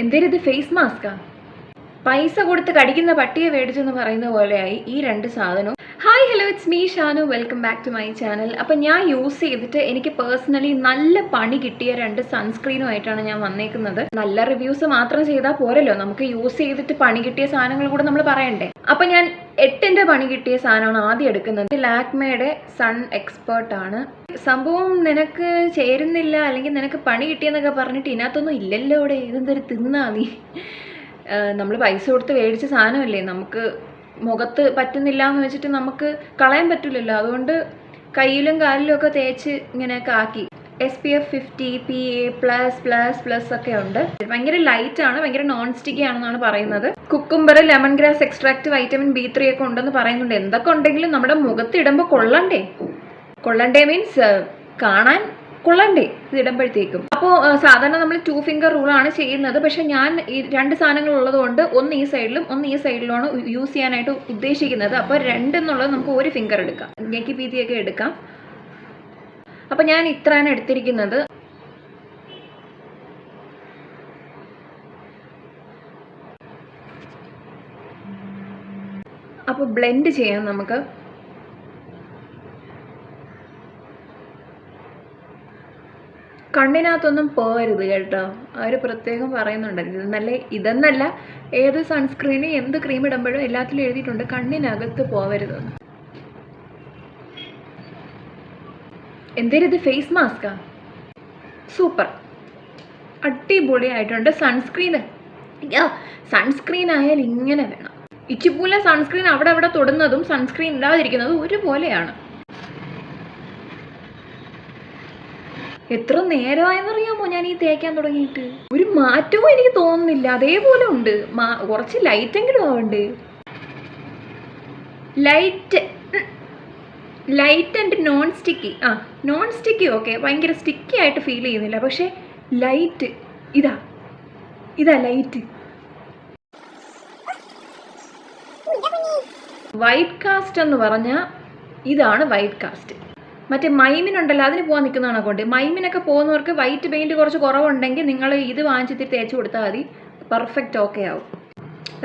എന്തേലും ഇത് ഫേസ് മാസ്കാ പൈസ കൊടുത്ത് കടിക്കുന്ന പട്ടിയെ മേടിച്ചെന്ന് പറയുന്ന പോലെയായി ഈ രണ്ട് സാധനവും. Hi hello it's me Shanu welcome back to my channel അപ്പം ഞാൻ യൂസ് ചെയ്തിട്ട് എനിക്ക് പേഴ്സണലി നല്ല പണി കിട്ടിയ രണ്ട് സൺസ്ക്രീനുമായിട്ടാണ് ഞാൻ വന്നേക്കുന്നത്. നല്ല റിവ്യൂസ് മാത്രം ചെയ്താൽ പോരല്ലോ. നമുക്ക് യൂസ് ചെയ്തിട്ട് പണി കിട്ടിയ സാധനങ്ങൾ കൂടെ നമ്മൾ പറയണ്ടേ? അപ്പം ഞാൻ എട്ടിന്റെ പണി കിട്ടിയ സാധനമാണ് ആദ്യം എടുക്കുന്നത്. ലാക്മയുടെ സൺ എക്സ്പേർട്ടാണ് സംഭവം നിനക്ക് ചേരുന്നില്ല അല്ലെങ്കിൽ നിനക്ക് പണി കിട്ടിയെന്നൊക്കെ പറഞ്ഞിട്ട് ഇതിനകത്തൊന്നും ഇല്ലല്ലോ ഇവിടെ. ഇതെന്തൊരു തിന്നാ നീ? നമ്മൾ പൈസ കൊടുത്ത് മേടിച്ച സാധനമല്ലേ? നമുക്ക് മുഖത്ത് പറ്റുന്നില്ല എന്ന് വെച്ചിട്ട് നമുക്ക് കളയാൻ പറ്റില്ലല്ലോ. അതുകൊണ്ട് കയ്യിലും കാലിലും ഒക്കെ തേച്ച് ഇങ്ങനെയൊക്കെ ആക്കി. S P F fifty P A plus plus plus ഒക്കെ ഉണ്ട്. ഭയങ്കര ലൈറ്റ് ആണ് ഭയങ്കര നോൺ സ്റ്റിക്കി ആണെന്നാണ് പറയുന്നത്. Cucumber lemongrass extract vitamin B three ഒക്കെ ഉണ്ടെന്ന് പറയുന്നുണ്ട്. എന്തൊക്കെ ഉണ്ടെങ്കിലും നമ്മുടെ മുഖത്ത് ഇടുമ്പോൾ കൊള്ളണ്ടേ? കൊള്ളണ്ടേ മീൻസ് കാണാൻ കൊള്ളണ്ടേ ഇടുമ്പോഴത്തേക്കും. അപ്പോൾ സാധാരണ നമ്മൾ ടു ഫിംഗർ റൂളാണ് ചെയ്യുന്നത്. പക്ഷേ ഞാൻ ഈ രണ്ട് സാധനങ്ങൾ ഉള്ളതുകൊണ്ട് ഒന്ന് ഈ സൈഡിലും ഒന്ന് ഈ സൈഡിലുമാണ് യൂസ് ചെയ്യാനായിട്ട് ഉദ്ദേശിക്കുന്നത്. അപ്പോൾ രണ്ടെന്നുള്ളത് നമുക്ക് ഒരു ഫിംഗർ എടുക്കാം. ഞെക്കി പീതിയൊക്കെ എടുക്കാം. അപ്പോൾ ഞാൻ ഇത്രയാണ് എടുത്തിരിക്കുന്നത്. അപ്പോൾ ബ്ലെൻഡ് ചെയ്യാം നമുക്ക്. കണ്ണിനകത്തൊന്നും പോകരുത് കേട്ടോ. അവർ പ്രത്യേകം പറയുന്നുണ്ട്. ഇതെന്നല്ല ഇതെന്നല്ല ഏത് സൺസ്ക്രീന് എന്ത് ക്രീം ഇടുമ്പോഴും എല്ലാത്തിലും എഴുതിയിട്ടുണ്ട് കണ്ണിനകത്ത് പോകരുത് എന്തേലും ഇത് ഫേസ് മാസ്കാ സൂപ്പർ അടിപൊളിയായിട്ടുണ്ട് സൺസ്ക്രീന് സൺസ്ക്രീൻ ആയാൽ ഇങ്ങനെ വേണം. ഇച്ചിപ്പൂല സൺസ്ക്രീൻ അവിടെ അവിടെ തൊടുന്നതും സൺസ്ക്രീൻ ഇല്ലാതിരിക്കുന്നതും ഒരുപോലെയാണ്. എത്ര നേരമായെന്നറിയാമോ ഞാൻ ഈ തേക്കാൻ തുടങ്ങിയിട്ട്? ഒരു മാറ്റവും എനിക്ക് തോന്നുന്നില്ല. അതേപോലെ ഉണ്ട്. കുറച്ച് ലൈറ്റെങ്കിലും ആവണ്ട്? Light light and non sticky ആ നോൺ സ്റ്റിക്കി ഓക്കെ ഭയങ്കര സ്റ്റിക്കി ആയിട്ട് ഫീൽ ചെയ്യുന്നില്ല. പക്ഷേ ലൈറ്റ് ഇതാ. ഇതാ ലൈറ്റ് വൈറ്റ് കാസ്റ്റ് എന്ന് പറഞ്ഞാൽ ഇതാണ് വൈറ്റ് കാസ്റ്റ് മറ്റേ മൈമിനുണ്ടല്ലോ അതിന് പോകാൻ നിൽക്കുന്നതാണ് കൊണ്ട്? മൈമിനൊക്കെ പോകുന്നവർക്ക് വൈറ്റ് പെയിന്റ് കുറച്ച് കുറവുണ്ടെങ്കിൽ നിങ്ങൾ ഇത് വാങ്ങിച്ചിട്ട് തേച്ച് കൊടുത്താൽ മതി. പെർഫെക്റ്റ് ഓക്കെ ആവും.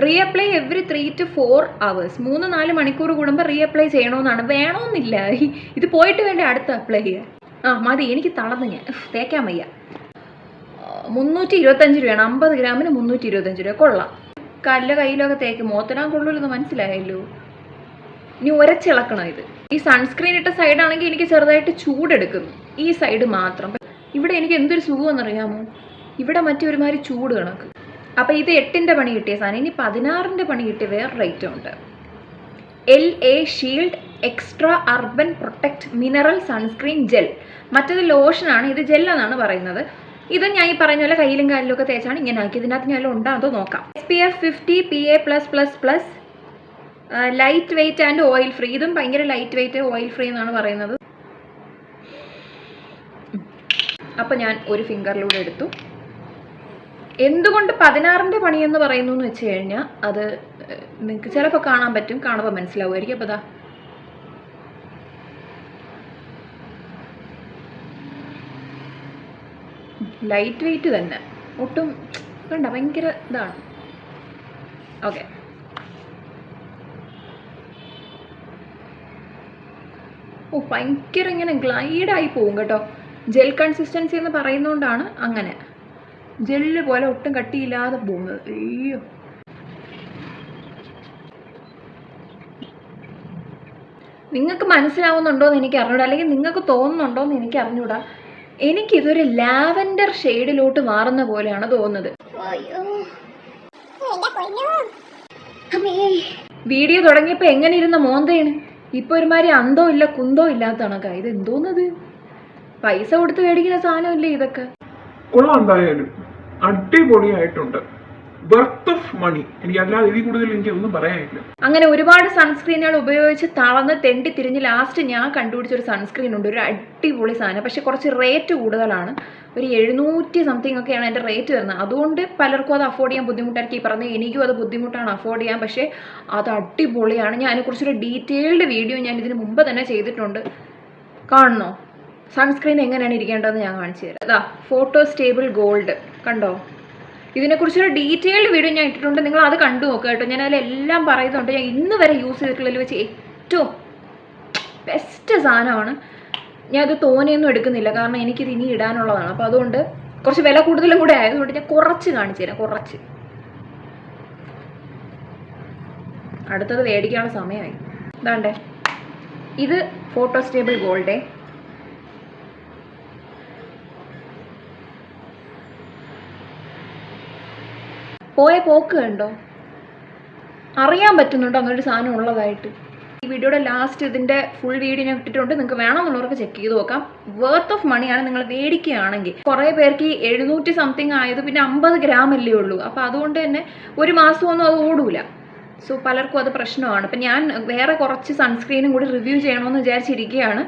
Reapply every three two four hours മൂന്ന് നാല് മണിക്കൂർ കൂടുമ്പോൾ റീഅപ്ലൈ ചെയ്യണമെന്നാണ് വേണമെന്നില്ല ഇത് പോയിട്ട് വേണ്ടി അടുത്ത് അപ്ലൈ ചെയ്യാൻ. ആ മതി. എനിക്ക് തളർന്ന് ഞാൻ. തേക്കാൻ വയ്യ. മുന്നൂറ്റി ഇരുപത്തഞ്ച് രൂപയാണ്. അമ്പത് ഗ്രാമിന് മുന്നൂറ്റി ഇരുപത്തഞ്ച് രൂപ. കൊള്ളാം. കല്ല കയ്യിലൊക്കെ തേക്ക്. മോത്തരാൻ കൊള്ളൂലെന്ന് മനസ്സിലായല്ലോ. ഇനി ഉരച്ചിളക്കണം ഇത്? ഈ സൺസ്ക്രീൻ ഇട്ട സൈഡാണെങ്കിൽ എനിക്ക് ചെറുതായിട്ട് ചൂടെടുക്കുന്നു. ഈ സൈഡ് മാത്രം. ഇവിടെ എനിക്ക് എന്തൊരു സുഖമെന്നറിയാമോ ഇവിടെ മറ്റേ ഒരുമാതിരി ചൂട് കണക്ക്. അപ്പോൾ ഇത് എട്ടിന്റെ പണി കിട്ടിയ സാധനം. ഇനി പതിനാറിന്റെ പണി കിട്ടിയ വേറെ റേറ്റും ഉണ്ട്. L A shield extra urban protect mineral sunscreen gel മറ്റത് ലോഷനാണ് ഇത് ജെൽ എന്നാണ് പറയുന്നത്. ഇത് ഞാൻ ഈ പറഞ്ഞ പോലെ കയ്യിലും കാലിലും ഒക്കെ തേച്ചാണ് ഇങ്ങനെ ആക്കി. ഇതിനകത്ത് ഞാൻ ഉണ്ടാകുന്നത് നോക്കാം. S P F fifty P A plus plus plus lightweight and oil free ഇതും ഭയങ്കര ലൈറ്റ് വെയിറ്റ് ഓയിൽ ഫ്രീ എന്നാണ് പറയുന്നത്. അപ്പം ഞാൻ ഒരു ഫിംഗറിലൂടെ എടുത്തു. എന്തുകൊണ്ട് പതിനാറിന്റെ പണിയെന്ന് പറയുന്നു എന്ന് വെച്ച് കഴിഞ്ഞാൽ അത് നിങ്ങൾക്ക് ചിലപ്പോൾ കാണാൻ പറ്റും കാണുമ്പോൾ മനസ്സിലാവുമായിരിക്കും. അപ്പോൾ ദാ. ലൈറ്റ് വെയിറ്റ് തന്നെ. ഒട്ടും കണ്ട ഭയങ്കര ഇതാണ്. ഓക്കെ ഓ ഭയങ്കര ഇങ്ങനെ ഗ്ലൈഡായി പോകും കേട്ടോ. ജെൽ കൺസിസ്റ്റൻസി എന്ന് പറയുന്നതുകൊണ്ടാണ് അങ്ങനെ. ജെല്ല് പോലെ ഒട്ടും കട്ടിയില്ലാതെ പോകുന്നത്. അയ്യോ. നിങ്ങൾക്ക് മനസ്സിലാവുന്നുണ്ടോ എന്ന് എനിക്ക് അറിഞ്ഞൂടാ. അല്ലെങ്കിൽ നിങ്ങൾക്ക് തോന്നുന്നുണ്ടോ എന്ന് എനിക്ക് അറിഞ്ഞൂടാ. എനിക്കിതൊരു ലാവൻഡർ ഷെയ്ഡിലോട്ട് മാറുന്ന പോലെയാണ് തോന്നുന്നത്. വീഡിയോ തുടങ്ങിയപ്പോൾ എങ്ങനെ ഇരുന്ന മോന്തയാണ്? ഇപ്പൊ ഒരുമാതിരി അന്തോ ഇല്ല കുന്തോ ഇല്ലാത്ത ഇത് എന്തോന്നത് പൈസ കൊടുത്ത് മേടിക്കുന്ന സാധനമില്ലേ ഇതൊക്കെ? കൊള്ളാം എന്തായാലും. അടിപൊളിയായിട്ടുണ്ട്. വർത്ത് ഓഫ് മണി എനിക്ക് അല്ലാതെ ഇതിൽ കൂടുതൽ എനിക്ക് ഒന്നും പറയാനില്ല. അങ്ങനെ ഒരുപാട് സൺസ്ക്രീനുകൾ ഉപയോഗിച്ച് തളർന്ന് തെണ്ടി തിരിഞ്ഞ് ലാസ്റ്റ് ഞാൻ കണ്ടുപിടിച്ച ഒരു സൺസ്ക്രീൻ ഉണ്ട്. ഒരു അടിപൊളി സാധനം. പക്ഷെ കുറച്ച് റേറ്റ് കൂടുതലാണ്. ഒരു എഴുന്നൂറ്റി സംതിങ് ഒക്കെയാണ് എന്റെ റേറ്റ് വരുന്നത്. അതുകൊണ്ട് പലർക്കും അത് അഫോർഡ് ചെയ്യാൻ ബുദ്ധിമുട്ടായിരിക്കും. ഈ പറഞ്ഞത് എനിക്കും അത് ബുദ്ധിമുട്ടാണ് അഫോർഡ് ചെയ്യാൻ. പക്ഷേ അത് അടിപൊളിയാണ്. ഞാൻ അതിനെക്കുറിച്ചൊരു ഡീറ്റെയിൽഡ് വീഡിയോ ഞാൻ ഇതിന് മുമ്പ് തന്നെ ചെയ്തിട്ടുണ്ട്. കാണണോ സൺസ്ക്രീൻ എങ്ങനെയാണ് ഇരിക്കേണ്ടതെന്ന് ഞാൻ കാണിച്ചു തരാം. അതാ ഫോട്ടോ സ്റ്റേബിൾ ഗോൾഡ് കണ്ടോ? ഇതിനെക്കുറിച്ചൊരു ഡീറ്റെയിൽഡ് വീഡിയോ ഞാൻ ഇട്ടിട്ടുണ്ട്. നിങ്ങൾ അത് കണ്ടു നോക്കുക കേട്ടോ. ഞാൻ അതിലെല്ലാം പറയുന്നുണ്ട്. ഞാൻ ഇന്ന് വരെ യൂസ് ചെയ്തിട്ടുള്ളതിൽ വെച്ച് ഏറ്റവും ബെസ്റ്റ് സാധനമാണ്. ഞാൻ അത് തോനെയൊന്നും എടുക്കുന്നില്ല. കാരണം എനിക്കിത് ഇനി ഇടാനുള്ളതാണ്. അപ്പോൾ അതുകൊണ്ട് കുറച്ച് വില കൂടുതലും കൂടെ ആയതുകൊണ്ട് ഞാൻ കുറച്ച് കാണിച്ചു തരാം. കുറച്ച്. അടുത്തത് മേടിക്കാനുള്ള സമയമായി. ഇതാണ്ടേ. ഇത് ഫോട്ടോ സ്റ്റേബിൾ ഗോൾഡേ പോയ പോക്ക് കണ്ടോ? അറിയാൻ പറ്റുന്നുണ്ടോ? അങ്ങനൊരു സാധനം ഉള്ളതായിട്ട്. ഈ വീഡിയോയുടെ ലാസ്റ്റ് ഇതിന്റെ ഫുൾ വീഡിയോ ഞാൻ ഇട്ടിട്ടുണ്ട്. നിങ്ങൾക്ക് വേണമെന്നുള്ളവർക്ക് ചെക്ക് ചെയ്ത് നോക്കാം. വേർത്ത് ഓഫ് മണിയാണ് നിങ്ങൾ മേടിക്കുകയാണെങ്കിൽ. കുറേ പേർക്ക് ഈ എഴുന്നൂറ്റി സംതിങ് ആയത് പിന്നെ അമ്പത് ഗ്രാം അല്ലേ ഉള്ളൂ. അപ്പോൾ അതുകൊണ്ട് തന്നെ ഒരു മാസമൊന്നും അത് ഓടൂല. സോ പലർക്കും അത് പ്രശ്നമാണ്. അപ്പം ഞാൻ വേറെ കുറച്ച് സൺസ്ക്രീനും കൂടി റിവ്യൂ ചെയ്യണമെന്ന് വിചാരിച്ചിരിക്കുകയാണ്.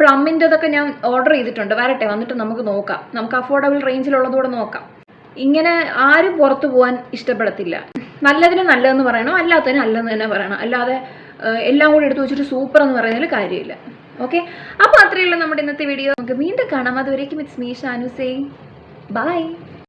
പ്ലമ്മിന്റെതൊക്കെ ഞാൻ ഓർഡർ ചെയ്തിട്ടുണ്ട്. വരട്ടെ വന്നിട്ട് നമുക്ക് നോക്കാം. നമുക്ക് അഫോർഡബിൾ റേഞ്ചിലുള്ളതുകൂടെ നോക്കാം. ഇങ്ങനെ ആരും പുറത്തു പോകാൻ ഇഷ്ടപ്പെടത്തില്ല. നല്ലതിന് നല്ലതെന്ന് പറയണം? അല്ലാത്തതിന് അല്ലെന്ന് തന്നെ പറയണം. അല്ലാതെ എല്ലാം കൂടി എടുത്തു വെച്ചിട്ട് സൂപ്പർ എന്ന് പറയുന്നതിൽ കാര്യമില്ല. ഓക്കെ? അപ്പോൾ അത്രയുള്ള നമ്മുടെ ഇന്നത്തെ വീഡിയോ നമുക്ക് വീണ്ടും കാണാം. അതുവരേക്കും ഇറ്റ്സ് മീ ഷാനു ബൈ